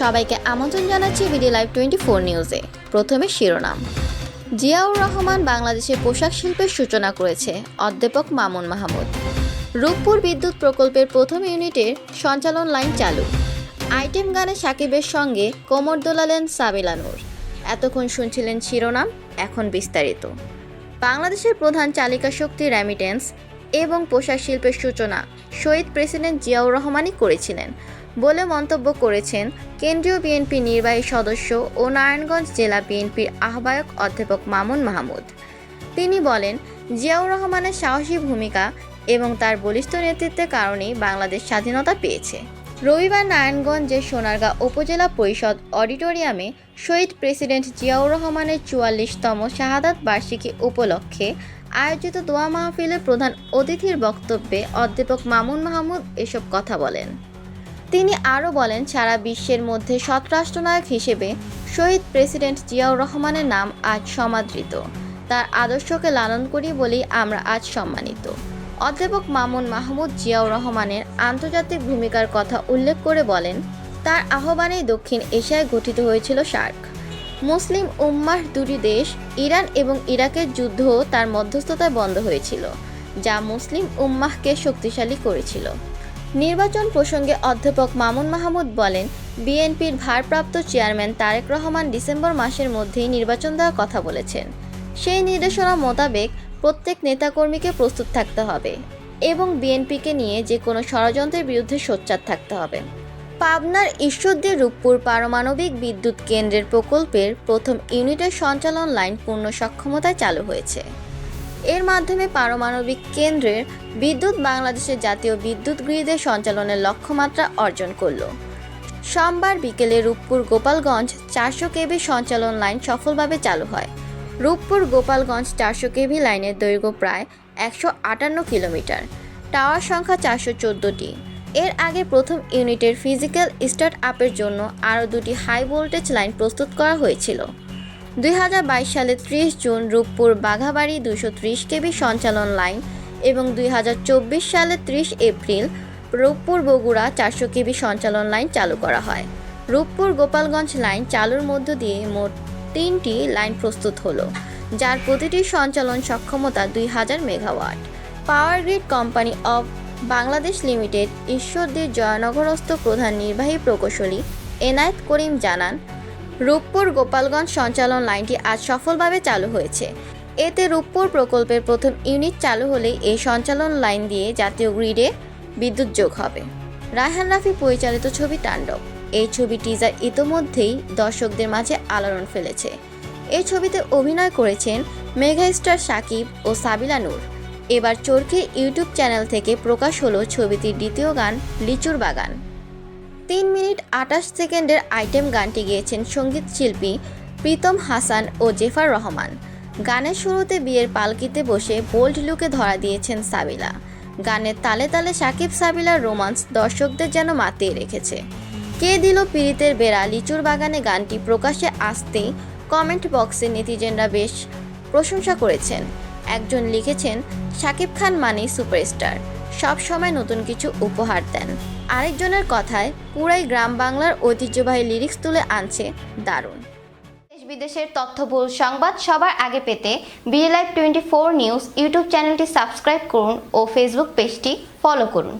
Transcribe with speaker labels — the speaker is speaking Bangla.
Speaker 1: সবাইকে আমন্ত্রণ জানাচ্ছি বিডি লাইভ টোয়েন্টি ফোর নিউজে। প্রথমে শিরোনাম। জিয়াউর রহমান বাংলাদেশে পোশাক শিল্পের সূচনা করেছে অধ্যাপক মামুন মাহমুদ। রূপপুর বিদ্যুৎ প্রকল্পের প্রথম ইউনিটের সঞ্চালন লাইন চালু। আইটেম গানে সাকিবের সঙ্গে কোমর দোলালেন সাবিলানুর এতক্ষণ শুনছিলেন শিরোনাম, এখন বিস্তারিত। বাংলাদেশের প্রধান চালিকা শক্তি রেমিটেন্স এবং পোশাক শিল্পের সূচনা শহীদ প্রেসিডেন্ট জিয়াউর রহমানই করেছিলেন। বলে মন্তব্য করেছেন কেন্দ্রীয় বিএনপি নির্বাহী সদস্য ও নারায়ণগঞ্জ জেলা বিএনপির আহ্বায়ক অধ্যাপক মামুন মাহমুদ। তিনি বলেন, জিয়াউর রহমানের সাহসী ভূমিকা এবং তার বলিষ্ঠ নেতৃত্বের কারণেই বাংলাদেশ স্বাধীনতা পেয়েছে। রবিবার নারায়ণগঞ্জের সোনারগাঁ উপজেলা পরিষদ অডিটোরিয়ামে শহীদ প্রেসিডেন্ট জিয়াউর রহমানের চুয়াল্লিশতম শাহাদাত বার্ষিকী উপলক্ষে আয়োজিত দোয়া মাহফিলের প্রধান অতিথির বক্তব্যে অধ্যাপক মামুন মাহমুদ এসব কথা বলেন। তিনি আরও বলেন, সারা বিশ্বের মধ্যে সৎরাষ্ট্রনায়ক হিসেবে শহীদ প্রেসিডেন্ট জিয়াউর রহমানের নাম আজ সমাদৃত। তার আদর্শকে লালন করি বলেই আমরা আজ সম্মানিত। অধ্যাপক মামুন মাহমুদ জিয়াউর রহমানের আন্তর্জাতিক ভূমিকার কথা উল্লেখ করে বলেন, তার আহ্বানেই দক্ষিণ এশিয়ায় গঠিত হয়েছিল সার্ক মুসলিম উম্মাহ দুটি দেশ, ইরান এবং ইরাকের যুদ্ধ তার মধ্যস্থতায় বন্ধ হয়েছিল, যা মুসলিম উম্মাহকে শক্তিশালী করেছিল। নির্বাচন প্রসঙ্গে অধ্যাপক মামুন মাহমুদ বলেন, বিএনপির ভারপ্রাপ্ত চেয়ারম্যান তারেক রহমান ডিসেম্বর মাসের মধ্যেই নির্বাচন দেওয়ার কথা বলেছেন। সেই নির্দেশনা মোতাবেক প্রত্যেক নেতাকর্মীকে প্রস্তুত থাকতে হবে এবং বিএনপিকে নিয়ে যে কোনো ষড়যন্ত্রের বিরুদ্ধে সোচ্চার থাকতে হবে। পাবনার ঈশ্বরদী রূপপুর পারমাণবিক বিদ্যুৎ কেন্দ্রের প্রকল্পের প্রথম ইউনিটের সঞ্চালন লাইন পূর্ণ সক্ষমতায় চালু হয়েছে। এর মাধ্যমে পারমাণবিক কেন্দ্রের বিদ্যুৎ বাংলাদেশের জাতীয় বিদ্যুৎ গ্রিডের সঞ্চালনের লক্ষ্যমাত্রা অর্জন করল। সোমবার বিকেলে রূপপুর গোপালগঞ্জ চারশো কেবি সঞ্চালন লাইন সফলভাবে চালু হয়। রূপপুর গোপালগঞ্জ চারশো কেভি লাইনের দৈর্ঘ্য প্রায় একশো আটান্ন কিলোমিটার। টাওয়ার সংখ্যা চারশো চোদ্দোটি। এর আগে প্রথম ইউনিটের ফিজিক্যাল স্টার্ট আপের জন্য আরও দুটি হাই ভোল্টেজ লাইন প্রস্তুত করা হয়েছিল। দুই হাজার বাইশ সালে ত্রিশ জুন রূপপুর বাঘাবাড়ি দুশো ত্রিশ কেবি সঞ্চালন লাইন এবং দুই সালে ত্রিশ এপ্রিল রূপপুর বগুড়া চারশো কেবি সঞ্চালন লাইন চালু করা হয়। রূপপুর গোপালগঞ্জ লাইন চালুর মধ্য দিয়ে মোট তিনটি লাইন প্রস্তুত হলো, যার প্রতিটি সঞ্চালন সক্ষমতা দুই হাজার megawatt. Power grid company of Bangladesh limited ঈশ্বরদীর জয়নগরস্থ প্রধান নির্বাহী প্রকৌশলী এনায়েত করিম জানান রূপপুর গোপালগঞ্জ সঞ্চালন লাইনটি আজ সফলভাবে চালু হয়েছে। এতে রূপপুর প্রকল্পের প্রথম ইউনিট চালু হলেই এই সঞ্চালন লাইন দিয়ে জাতীয় গ্রিডে বিদ্যুৎ যোগ হবে। রায়হান রাফি পরিচালিত ছবি তাণ্ডব। এই ছবি টিজার ইতোমধ্যেই দর্শকদের মাঝে আলোড়ন ফেলেছে। এই ছবিতে অভিনয় করেছেন মেগা স্টার সাকিব ও সাবিলা নূর। এবার চোরকে ইউটিউব চ্যানেল থেকে প্রকাশ হলো ছবিটির দ্বিতীয় গান লিচুর বাগান। তিন মিনিট আটাশ সেকেন্ডের আইটেম গানটি গেয়েছেন সংগীত শিল্পী প্রীতম হাসান ও জেফার রহমান। গানের শুরুতে বিয়ের পালকিতে বসে বোল্ড লুকে ধরা দিয়েছেন সাবিলা। গানের তালে তালে সাকিব সাবিলার রোমান্স দর্শকদের যেন মাতিয়ে রেখেছে। কে দিল পীড়িতের বেড়া? লিচুর বাগানে গানটি প্রকাশে আসতেই কমেন্ট বক্সে নেটিজেনরা বেশ প্রশংসা করেছেন। একজন লিখেছেন শাকিব খান মানেই সুপারস্টার। সব সময় নতুন কিছু উপহার দেন। আরেকজনের কথায়, পুরাই গ্রাম বাংলার ঐতিহ্যবাহী লিরিক্স তুলে আনছে দারুণ। দেশ বিদেশের তথ্যবহুল সংবাদ সবার আগে পেতে live twenty four news YouTube চ্যানেলটি সাবস্ক্রাইব করুন ও ফেসবুক পেজটি ফলো করুন।